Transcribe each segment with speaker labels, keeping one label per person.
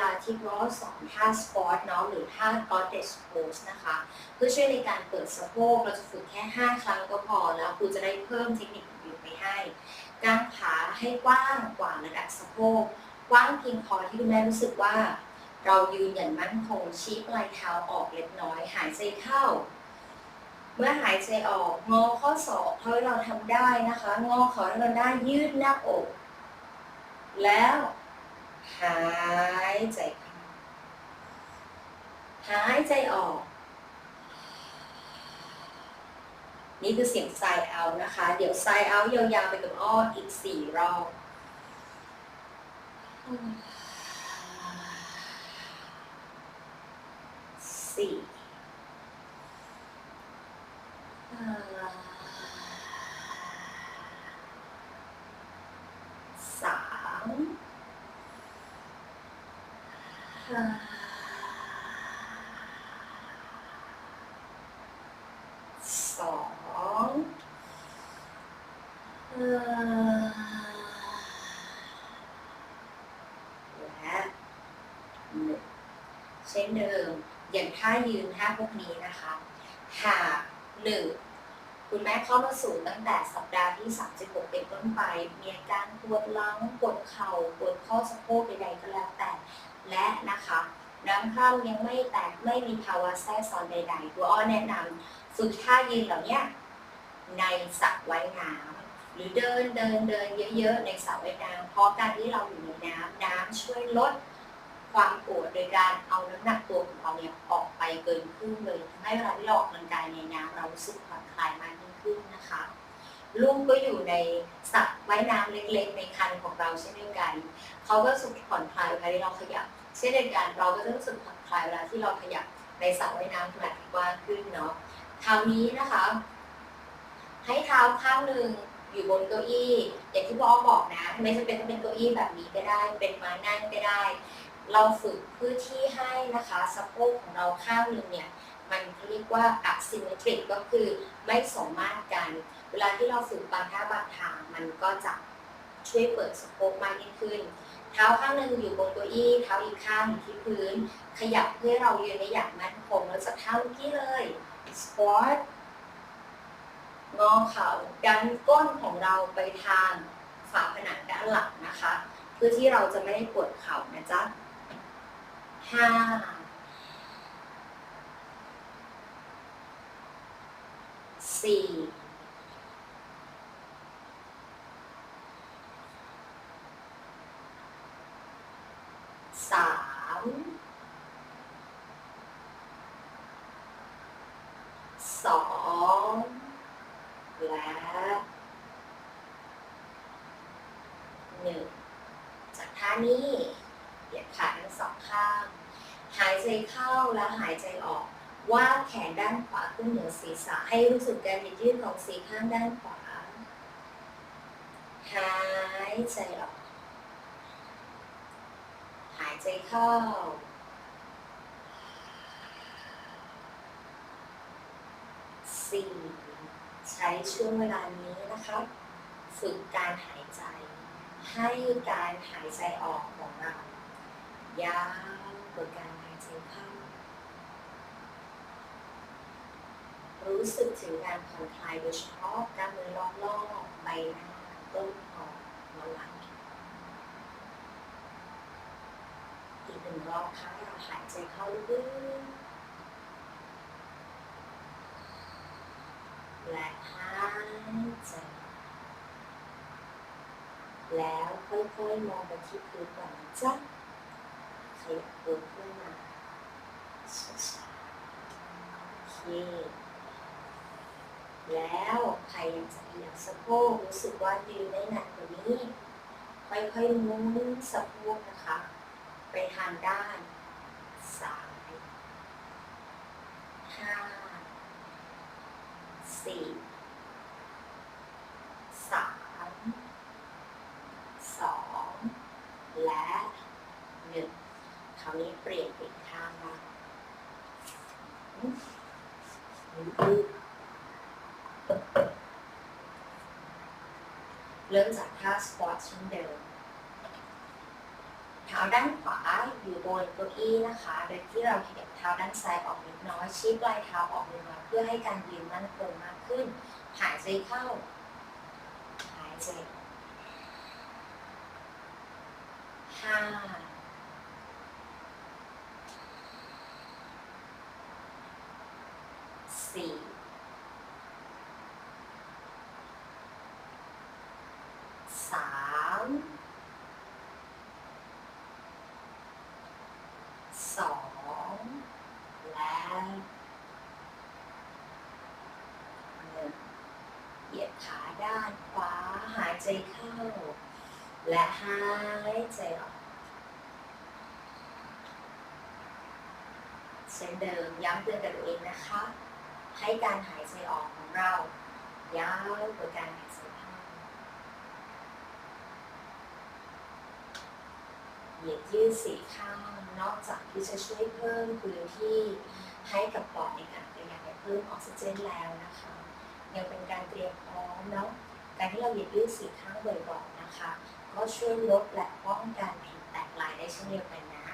Speaker 1: ลาที่เราสอนท่าสปอร์ตเนาะหรือท่า goddess pose นะคะ เพื่อช่วยในการเปิดสะโพกเราจะฝึกแค่ 5 ครั้งก็พอแล้วครูจะได้เพิ่มเทคนิคอื่นไปให้กางขาให้กว้างกว่าระดับสะโพกกว้างเพียงพอที่คุณแม่รู้สึกว่า เรายืนอย่างมั่นคงชี้ปลายเท้าออกเล็กน้อย หายใจเข้า เมื่อหายใจออกงอข้อศอกเท่าที่เราทำได้นะคะ งอขาให้เราได้ยืดหน้าอก แล้ว หายใจเข้าหายใจออก นี่คือเสียงไซเอานะคะ เดี๋ยวไซเอายาวๆไปกับอ้ออีกสี่รอบสี่สาม สองและหนึ่งเช่นเดิม อย่างท่ายืนท่าพวกนี้นะคะ หากหนึ่งคุณแม่เข้ามาสู่ตั้งแต่สัปดาห์ที่ 36 เป็นต้นไป มีอาการปวดหลังปวดเข่าปวดข้อสะโพกใดๆก็แล้ว และนะคะน้ำเข้ายังไม่แตกไม่มีภาวะแทรกซ้อนใดๆตัวอ้อแนะนำฝึกท่ายืนเหล่านี้ในสระว่ายน้ำหรือเดินเดินเดินเยอะๆ ในสระว่ายน้ำเพราะการที่เราอยู่ในน้ำน้ำช่วยลดความปวดโดยการเอาน้ำหนักตัวของเราเนี่ยออกไปเกินครึ่งเลยทำให้เวลาที่เราออกกำลังกายในน้ำเรารู้สึกผ่อนคลายมากยิ่งขึ้นนะคะ ลูกก็อยู่ในสระว่ายน้ำเล็ก ๆ ในคันของเราเช่นเดียวกันเขาก็สึกผ่อนคลายเวลาที่เราขยับ เช่นเดียวกันเราก็จะรู้สึกผ่อนคลายเวลาที่เราขยับในสระว่ายน้ำขนาดกว้างขึ้นเนาะคราวนี้นะคะ ให้เท้าข้างหนึ่งอยู่บนเก้าอี้อย่างที่พ่อบอกนะ ไม่จำเป็นต้องเป็นเก้าอี้แบบนี้ก็ได้ เป็นม้านั่งก็ได้ เราฝึกเพื่อที่ให้นะคะสะโพกของเราข้างหนึ่งเนี่ย มันเรียกว่า asymmetric ก็คือไม่สมมาตรกัน เวลาที่เราฝึกบางท่าบางทางมันก็จะช่วยเปิดสะโพกมากยิ่งขึ้น เท้าข้างหนึ่งอยู่บนเก้าอี้ เท้าอีกข้างอยู่ที่พื้น ขยับเพื่อเรายืนในอย่างมั่นคงแล้วจะเท้าเมื่อกี้เลย squat งอเข่าดันก้นของเราไปทางฝาผนังด้านหลังนะคะ เพื่อที่เราจะไม่ได้ปวดเข่านะจ๊ะห้า สี่สามสองและหนึ่งจากท่านี้เหยียดขาทั้งสองข้าง หายใจเข้าแล้วหายใจออก ว่าดแขนด้านขวาขึ้นเหนือศีรษะให้รู้สึกการยืดของสีข้างด้านขวา หายใจออก หายใจเข้า สี่ใช้ช่วงเวลานี้นะคะฝึกการหายใจ ให้การหายใจออกของเรายาวกว่าการหายใจเข้า รู้สึกถึงการผ่อนคลายโดยเฉพาะกล้ามเนื้อรอบๆใบหน้าต้นคอหัวหล่อีกหนึ่งรอบค่ะเราหายใจเข้าลึกๆและหายใจแล้วค่อยๆมองไปที่พื้นก่อนนะจ๊ะขยับตัวขึ้นมาช้าๆโอเค แล้วใครอยากจะขยับสะโพกรู้สึกว่ายืนได้นานกว่านี้ค่อยๆม้วนสะโพกนะคะ ไปทางด้านซ้ายห้าสี่ามสองและหนึ่งคราวนี้เปลี่ยนไปอีกข้างบ้าง เริ่มจากท่าสควอตเช่นเดิมเท้าด้านขวาอยู่บนเก้าอี้นะคะ โดยที่เราขยับเท้าด้านซ้ายออกนิดน้อย ชี้ปลายเท้าออกนิดน้อยเพื่อให้การยืนมั่นคงมากขึ้น หายใจเข้า หายใจห้าสี่ามสองและหนึ่งเหยียดขาด้านขวาหายใจเข้า และหายใจออกเช่นเดิมย้ำเตือนกับตัวเองนะคะ ให้การหายใจออกของเรายาวกว่าการหายใจเข้าเห ยียดยืดสี่ข้างนอกจากที่จะช่วยเพิ่มพื้นที่ให้กับปอดในการขยายเพิ่มออกซิเจนแล้วนะคะยังเป็นการเตรียมพร้อมเนาะการที่เราเหยียดยืดสี่ข้างบ่อยๆนะคะ ก็ช่วยลดและป้องกันผิวแตกลายได้เช่นเดียวกันนะ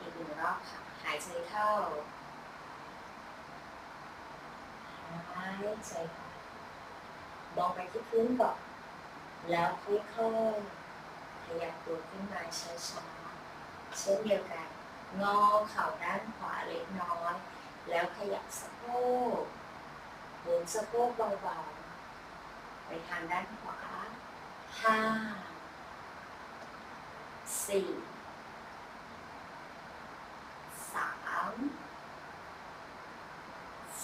Speaker 1: อีกหนึ่งรอบค่ะหายใจเข้าายใจออกมองไปที่พื้นก่อนแล้วค่อยๆขยับตัวขึ้นมาช้าๆเช่นเดียวกัน งอเข่าด้านขวาเล็กน้อย แล้วขยับสะโพกหมุนสะโพกเบาๆ ไปทางด้านขวาห้าสี่าม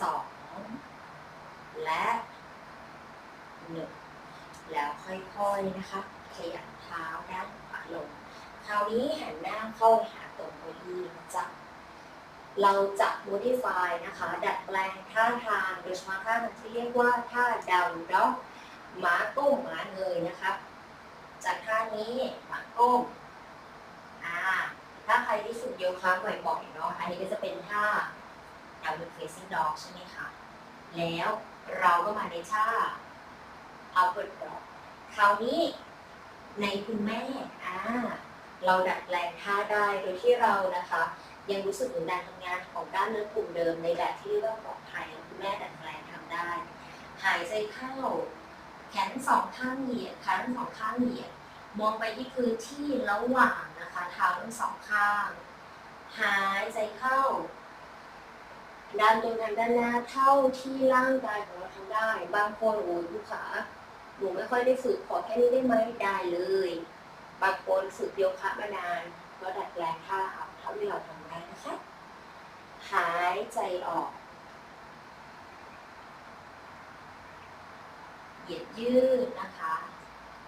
Speaker 1: สองและหนึ่ง แล้วค่อยๆนะคะ ขยับเท้าด้านขวาลง คราวนี้หันหน้าเข้าหาตรงเก้าอี้นะจ๊ะเราจะ modify นะคะ ดัดแปลงท่าทางโดยเฉพาะท่าทางที่เรียกว่าท่าดาวด็อกหมาก้มหมาเงยนะคะ จากท่านี้หมาก้มอ่าถ้าใครที่ฝึกโยคะบ่อยๆเนาะอันนี้ก็จะเป็นท่า downward facing dog ใช่ไหมคะแล้วเราก็มาในท่า upward dog คราวนี้ในคุณแม่อ่าเราดัดแปลงท่าได้โดยที่เรานะคะ ยังรู้สึกถึงการทำงานของกล้ามเนื้อกลุ่มเดิมในแบบที่เรียกว่าปลอดภัยคุณแม่ดัดแปลงทำได้ หายใจเข้า แขนสองข้างเหยียดขาทั้งสองข้างเหยียดมองไปที่พื้นที่ระหว่างนะคะเท้าทั้งสองข้าง หายใจเข้าดันตัวกันด้านหน้าเท่าที่ร่างกายของเราทำได้ บางคนโอ้ยผู้ขา นูไม่ค่อยได้ฝึกขอแค่นี้ได้ไหมได้เลย บางคนฝึกโยคะมานานก็ดัดแปลงท่าเอาท่าที่เราทำได้นะคะหายใจออก เหยียดยืดนะคะ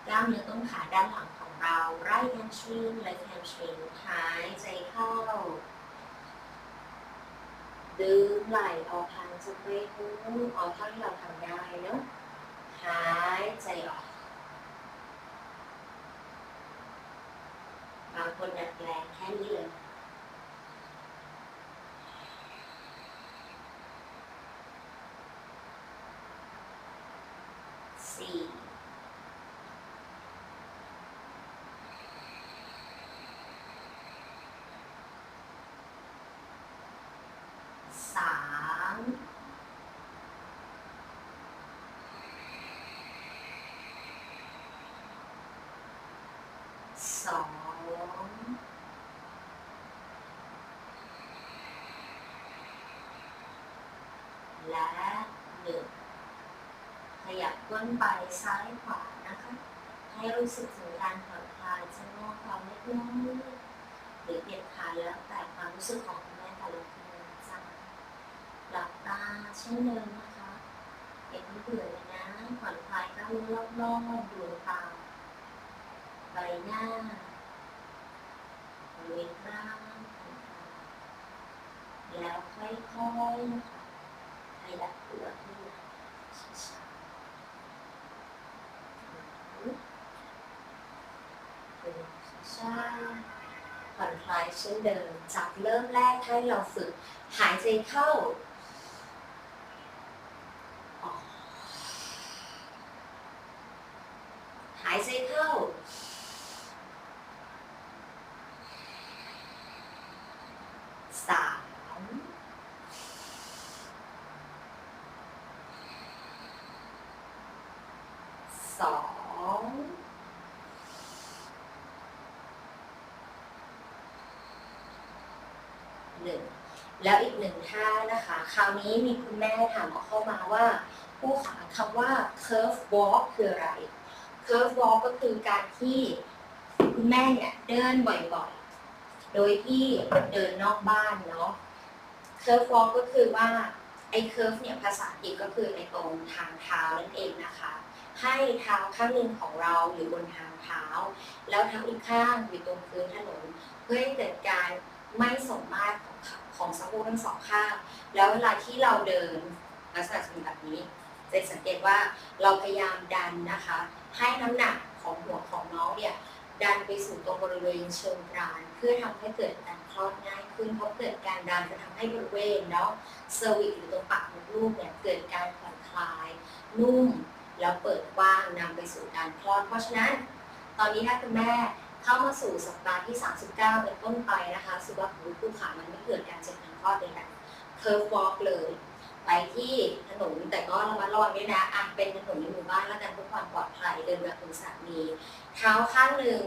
Speaker 1: กล้ามเนื้อต้นขาด้านหลังของเรา right hamstring left hamstring หายใจเข้า ดึงไหล่ออกทางสเปรย์หูออกเท่าที่เราทำได้เนาะ หายใจออกบางคนดัดแปลงแค่นี้เลย สี่สาม สองและหนึ่งขยับก้นไปซ้ายขวานะคะ ให้รู้สึกถึงการผ่อนคลายชะโงกเรามเล็กน้อยหรือเปลี่ยนขาแล้วแต่ความรู้สึกของคุณแม่แต่ละคนนะจ๊ะหลับตาเช่นเดิมนะคะเก็บไม่เบื่อเลยนะผ่อนคลายกล้ามเนื้อรอบๆดวงตาใบ หน้าบริเวณกล้ามแล้วค่อยๆนะคะขยับตัวขึ้นมาช้าๆเป็นช้าๆผ่อนคลายเช่นเดิมจากเริ่มแรกให้เราฝึกหายใจเข้า ออก หายใจเข้า สามสอง หนึ่งแล้วอีกหนึ่งท่านะคะ คราวนี้มีคุณแม่ถามเข้ามาว่าผู้ขาคำว่า curve walk คืออะไร curve walk ก็คือการที่คุณแม่เนี่ยเดินบ่อยๆ โดยที่เดินนอกบ้านเนาะ curve walk ก็คือว่าไอ้ curve เนี่ยภาษาอังกฤษก็คือในตรงทางเท้านั่นเองนะคะ ให้เท้าข้างหนึ่งของเราอยู่บนทางเท้า แล้วเท้าอีกข้างอยู่ตรงพื้นถนนเพื่อให้เกิดการ ไม่สมมาตรของของสะโพกทั้งสองข้าง แล้วเวลาที่เราเดินลักษณะจะเป็นแบบนี้จะสังเกตว่าเราพยายามดันนะคะ ให้น้ำหนักของหัวของน้องเนี่ยดันไปสู่ตรงบริเวณเชิงกราน เพื่อทำให้เกิดการคลอดง่ายขึ้นเพราะเกิดการดันจะทำให้บริเวณเนาะเซอร์วิกหรือตรงปากมดลูกเนี่ยเกิดการผ่อนคลาย นุ่มแล้วเปิดกว้างนำไปสู่การคลอด เพราะฉะนั้น ตอนนี้ถ้าคุณแม่ เข้ามาสู่สัปดาห์ที่ 39 เป็นต้นไปนะคะสุขภาพของผู้ขามันไม่เกิดการเจ็บทางคลอเลยแบบเคิร์ฟวอล์กเลย ไปที่ถนนแต่ก็ระมัดระวังด้วยนะอะเป็นถนนในหมู่บ้านแล้วกันเพื่อความปลอดภัยเดินแบบคุณสามีเท้าข้างหนึ่ง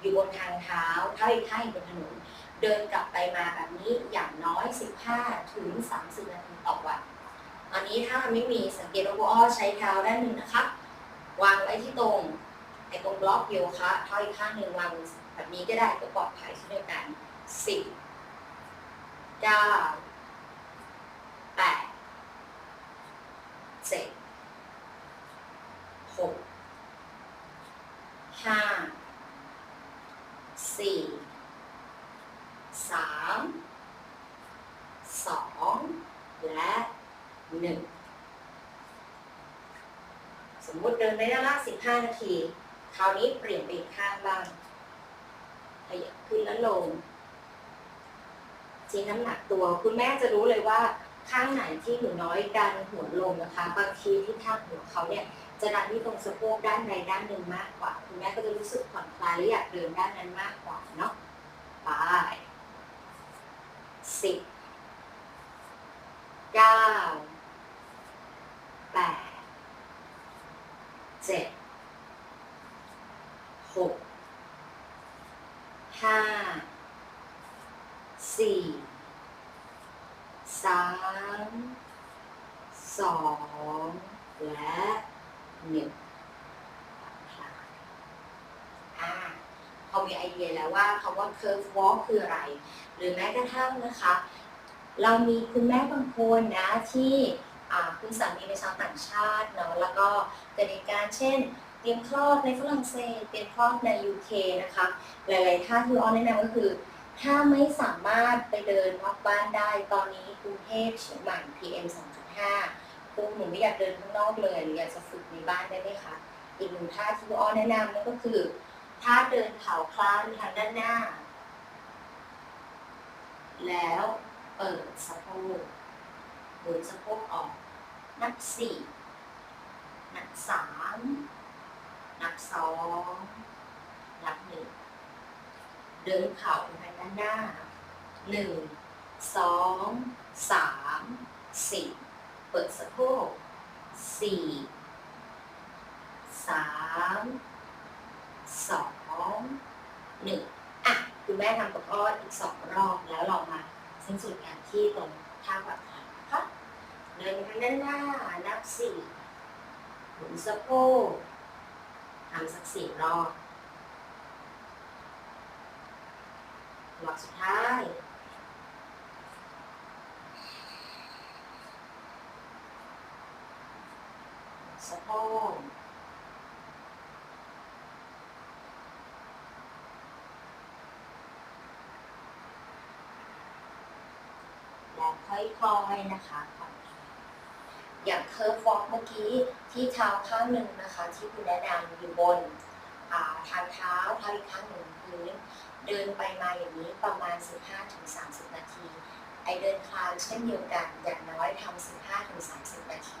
Speaker 1: อยู่บนทางเท้าเท้าอีกข้างอยู่บนถนน เดินกลับไปมาแบบนี้อย่างน้อย 15 ถึง 30 นาทีต่อวันตอนนี้ถ้ามันไม่มีสังเกตว่าอ้อใช้เท้าด้านหนึ่งนะคะ วางไว้ที่ตรง อ้ตรงบล็อกโยคะเท้าอีกข้างหนึ่งวางแบบนี้ก็ได้ก็ปลอดภัยเช่นเดียวกันสิบเก้าแปดเจ็ดหกห้าสี่สามสองและหนึ่งสมมติเดินไปด้านล่าง15 นาที คราวนี้เปลี่ยนไปอีกข้างบ้างขยับขึ้นแล้วลงชี้น้ำหนักตัว คุณแม่จะรู้เลยว่าข้างไหนที่หนูน้อยดันหัวลงนะคะ บางทีที่ข้างหัวเขาเนี่ยจะดันที่ตรงสะโพกด้านใดด้านหนึ่งมากกว่า คุณแม่ก็จะรู้สึกผ่อนคลายและอยากเดินด้านนั้นมากกว่าเนาะไปสิบเก้าแปดเจ็ด หกห้าสี่สามสองและหนึ่งค่ะอ่าพอมีไอเดียแล้วว่าคำว่า curve walk คืออะไร หรือแม้กระทั่งนะคะ เรามีคุณแม่บางคนนะที่อ่าคุณสามีเป็นชาวต่างชาติเนาะแล้วก็เกิดเหตุการณ์เช่น เตรียมคลอดในฝรั่งเศส เตรียมคลอดใน UK นะคะ หลาย ๆ ท่าที่อ้อแนะนำก็คือ ถ้าไม่สามารถไปเดินนอกบ้านได้ ตอนนี้กรุงเทพเชียงใหม่ PM 2.5คุณหนูไม่อยากเดินข้างนอกเลยหรืออยากจะฝึกในบ้านได้ไหมคะ อีกหนึ่งท่าที่อ้อแนะนำนั่นก็คือท่าเดินเข่าคลานทางด้านหน้า แล้วเปิดสะโพกหมุนสะโพกออก นับสี่นับสาม นับสองนับหนึ่งเดินเข่าทางด้านหน้าหนึ่งสองสามสี่เปิดสะโพกสี่สามสองหนึ่งอะคุณแม่ทำกับอ้ออีกสองรอบแล้วเรามาสิ้นสุดกันที่ตรงท่าแบบนะคะเดินไปทางด้านหน้านับสี่หมุนสะโพก ทำสักสี่รอบรอบสุดท้ายสะโพกและค่อยๆนะคะ อย่างเคิร์ฟวอล์กเมื่อกี้ที่เท้าข้างหนึ่งนะคะ ที่คุณแนะนำอยู่บนทางเท้าเท้าอีกข้างหนึ่งพื้นเดินไปมาอย่างนี้ประมาณ 15-30 นาที ไอเดินคลานเช่นเดียวกันอย่างน้อยทำ15-30 นาที